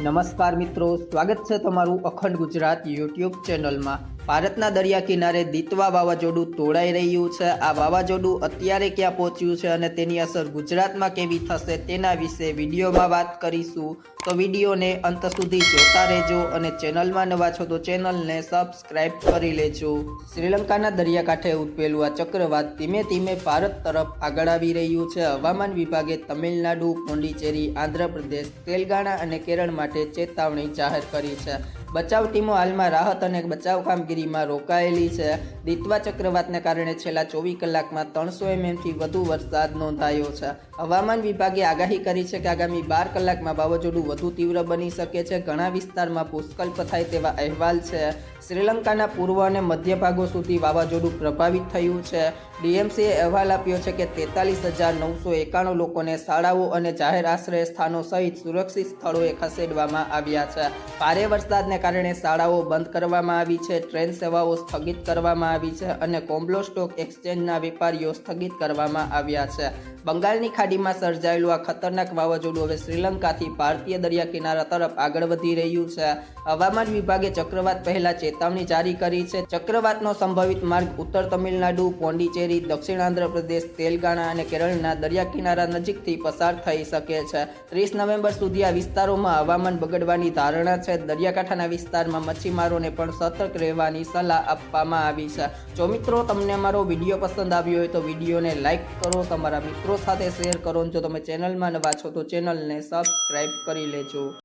નમસ્કાર મિત્રો. સ્વાગત છે તમારું અખંડ ગુજરાત યુટ્યુબ ચેનલમાં. ભારતના દરિયા કિનારે દીતવા વાવાઝોડું તોડાઈ રહ્યું છે. આ વાવાઝોડું અત્યારે ક્યાં પહોંચ્યું છે અને તેની અસર ગુજરાતમાં કેવી થશે તેના વિશે વિડીયોમાં વાત કરીશું. તો વિડીયોને અંત સુધી જોતા રહેજો અને ચેનલમાં નવા છો તો ચેનલને સબસ્ક્રાઇબ કરી લેજો. શ્રીલંકાના દરિયાકાંઠે ઉઠપેલું આ ચક્રવાત ધીમે ધીમે ભારત તરફ આગળ આવી રહ્યું છે. હવામાન વિભાગે તમિલનાડુ, પોંડિચેરી, આંધ્રપ્રદેશ, તેલંગાણા અને કેરળ માટે ચેતવણી જાહેર કરી છે. બચાવ ટીમો હાલમાં રાહત અને બચાવ કામગીરીમાં રોકાયેલી છે. દીતવા ચક્રવાતને કારણે છેલ્લા ચોવીસ કલાકમાં ત્રણસો એમએમથી વધુ વરસાદ નોંધાયો છે. હવામાન વિભાગે આગાહી કરી છે કે આગામી બાર કલાકમાં વાવાઝોડું વધુ તીવ્ર બની શકે છે. ઘણા વિસ્તારમાં ભૂસ્ખલ્પ થાય તેવા અહેવાલ છે. શ્રીલંકાના પૂર્વ અને મધ્ય ભાગો સુધી વાવાઝોડું પ્રભાવિત થયું છે. ડીએમસીએ અહેવાલ આપ્યો છે કે તેતાલીસ હજાર નવસો એકાણું લોકોને શાળાઓ અને જાહેર આશ્રય સ્થાનો સહિત સુરક્ષિત સ્થળોએ ખસેડવામાં આવ્યા છે. ભારે વરસાદને કારણે શાળાઓ બંધ કરવામાં આવી છે, ટ્રેન સેવાઓ સ્થગિત કરવામાં આવી છે અને કોમ્બલો સ્ટોક એક્સચેન્જના વેપારીઓ સ્થગિત કરવામાં આવ્યા છે. બંગાળની ખાડીમાં સર્જાયેલું આ ખતરનાક વાવાઝોડું હવે શ્રીલંકાથી ભારતીય દરિયા કિનારા તરફ આગળ વધી રહ્યું છે. હવામાન વિભાગે ચક્રવાત પહેલા ચેતવણી જારી કરી છે. ચક્રવાતનો સંભવિત માર્ગ ઉત્તર તમિલનાડુ, પોંડિચેરી દક્ષિણ આંધ્રપ્રદેશ તેલંગાણા અને કેરળના દરિયા કિનારા નજીકથી પસાર થઈ શકે છે. ત્રીસ નવેમ્બર સુધી આ વિસ્તારોમાં હવામાન બગડવાની ધારણા છે. દરિયાકાંઠાના વિસ્તારમાં મચ્છીમારોને પણ સતર્ક રહેવાની સલાહ આપવામાં આવી છે. જો મિત્રો તમને અમારો વીડિયો પસંદ આવ્યો હોય તો વિડીયોને લાઇક કરો, તમારા મિત્રો સાથે શેર કરો. જો તમે ચેનલમાં નવા છો તો ચેનલને સબસ્ક્રાઇબ કરી લેજો.